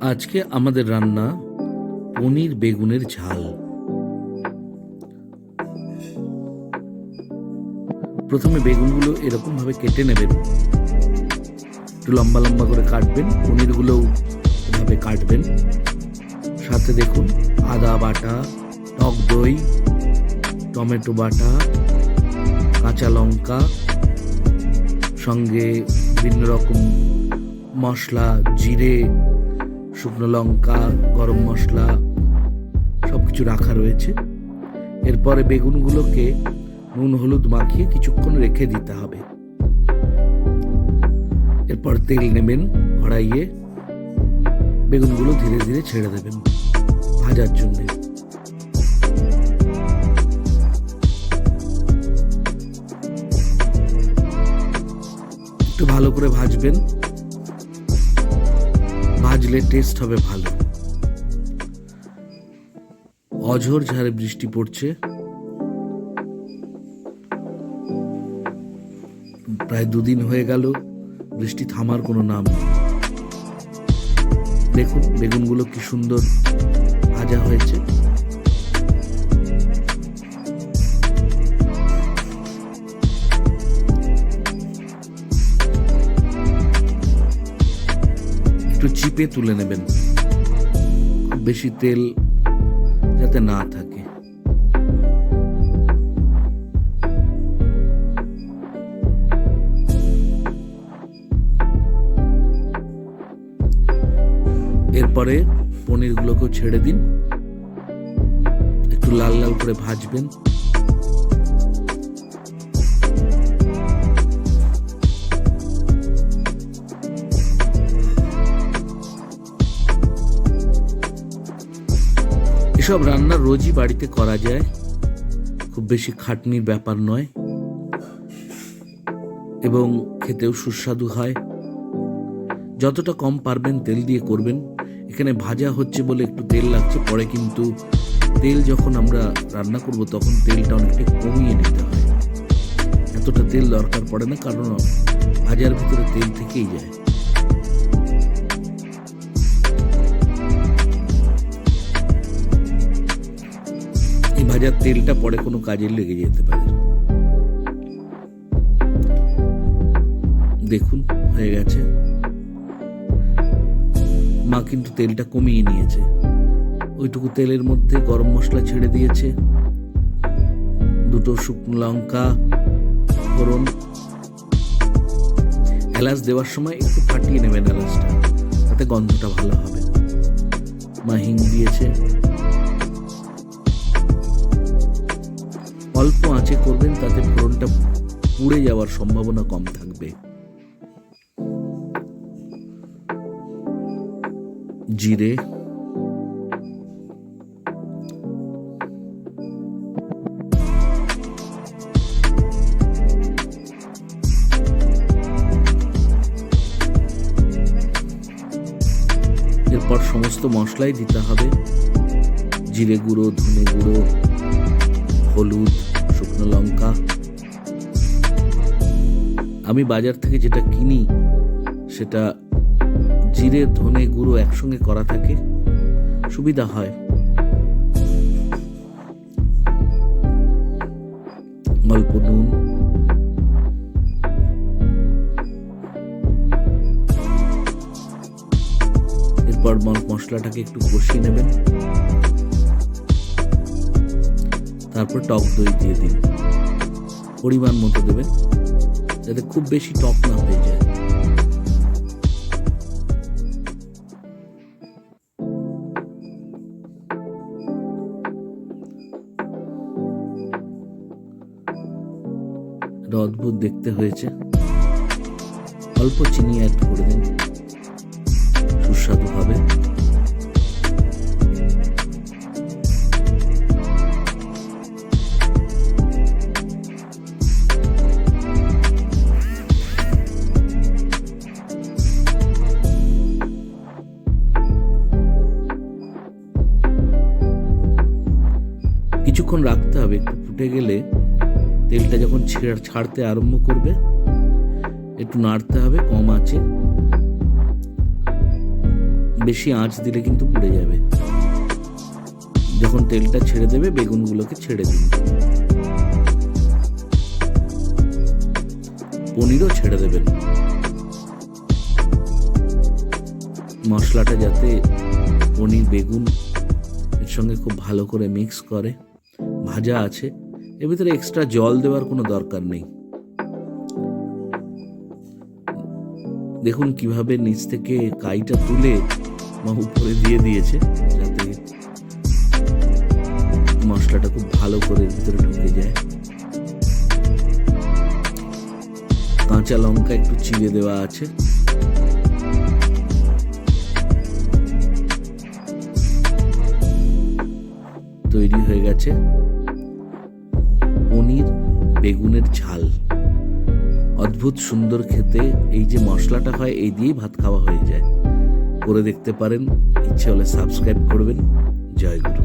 আজকে আমাদের রান্না পনির বেগুনের ঝাল। প্রথমে বেগুনগুলো এরকম ভাবে কেটে নেবেন। একটু লম্বা লম্বা করে কাটবেন পনিরগুলোও এভাবে কাটবেন। সাথে দেখুন, আদা বাটা, টক দই, টমেটো বাটা, কাঁচা লঙ্কা, সঙ্গে বিভিন্ন রকম মশলা, জিরে শুকনো লঙ্কা, গরম মশলা সব কিছু রাখা রয়েছে। এরপরে বেগুনগুলোকে নুন, হলুদ মাখিয়ে কিছুক্ষণ রেখে দিতে হবে। এরপর তেল নেবেন কড়াইয়ে। বেগুনগুলো ধীরে ধীরে ছেড়ে দেবেন ভাজার জন্য। একটু ভালো করে ভাজবেন। ভাজলে টেস্ট হবে ভালো। অঝোর ঝাড়ে বৃষ্টি পড়ছে। প্রায় দুদিন হয়ে গেল, বৃষ্টি থামার কোনো নাম নেই। দেখুন, বেগুনগুলো কি সুন্দর ভাজা হয়েছে। চিপে তুলে নেবেন। বেশি তেল যাতে না থাকে। এরপরে পনিরগুলোকেও ছেড়ে দিন। একটু লাল লাল করে ভাজবেন। এসব রান্না রোজই বাড়িতে করা যায়। খুব বেশি খাটনির ব্যাপার নয়। এবং খেতেও সুস্বাদু হয়। যতটা কম পারবেন তেল দিয়ে করবেন। এখানে ভাজা হচ্ছে বলে একটু তেল লাগছে, পরে কিন্তু তেল যখন আমরা রান্না করব তখন তেলটা অনেকটা কমিয়ে নিতে হয়। এতটা তেল দরকার পড়ে না, কারণ ভাজার ভিতরে তেল থেকেই যায়। ভাজার তেলটা পরে কোনো কাজে লেগে যেতে পারে। দেখুন, হয়ে গেছে। মা কিন্তু তেলটা কমিয়ে নিয়েছে। ওইটুকু তেলের মধ্যে গরম মশলা ছেড়ে দিয়েছে। দুটো শুকনো লঙ্কা, ফোড়ন। এলাচ দেওয়ার সময় একটু ফাটিয়ে নেবেন এলাচটা, তাতে গন্ধটা ভালো হবে। মা হিং দিয়েছে। অল্প আঁচে করবেন, তাতে ফোড়নটা পুড়ে যাওয়ার সম্ভাবনা কম থাকবে। জিরে। এরপর সমস্ত মশলাই দিতে হবে। জিরে গুঁড়ো, ধনে গুঁড়ো হলুদ, শুকনো লঙ্কা। আমি বাজার থেকে যেটা কিনি, সেটা জিরে, ধনে গুঁড়ো একসঙ্গে করা থাকে। সুবিধা হয়। অল্প নুন। এরপর মশলাটাকে একটু কষিয়ে নেবেন। তারপর টক দই দিয়ে দিন। পরিমাণ মতো দেবেন, যাতে খুব বেশি টক না হয়ে যায়। অদ্ভুত দেখতে হয়েছে। অল্প চিনি অ্যাড করে দিন। সুস্বাদু হবে। কিছুক্ষণ রাখতে হবে, একটু ফুটে গেলে তেলটা যখন ছেড়- ছাড়তে আরম্ভ করবে, একটু নাড়তে হবে, কম আছে বেশি আঁচ দিলে কিন্তু পুড়ে যাবে। যখন তেলটা ছেড়ে দেবে, বেগুনগুলোকে ছেড়ে দিন। পনিরও ছেড়ে দেবেন। মশলাটা যাতে পনির, বেগুন এর সঙ্গে খুব ভালো করে মিক্স করে। ভাজা আছে। এর ভিতরে এক্সট্রা জল দেওয়ার কোনো দরকার নেই। দেখুন কীভাবে নিচ থেকে কাইটা তুলে মা উপরে দিয়ে দিয়েছে, যাতে মশলাটা খুব ভালো করে ভিতরে ঢুকে যায়। কাঁচা লঙ্কা একটু চিড়ে দেওয়া আছে। তৈরি হয়ে গেছে। বেগুনের ঝাল। অদ্ভুত সুন্দর খেতে এই যে মশলাটা হয়, এই দিয়েই ভাত খাওয়া হয়ে যায়। করে দেখতে পারেন, ইচ্ছে হলে সাবস্ক্রাইব করবেন। জয় গুরু।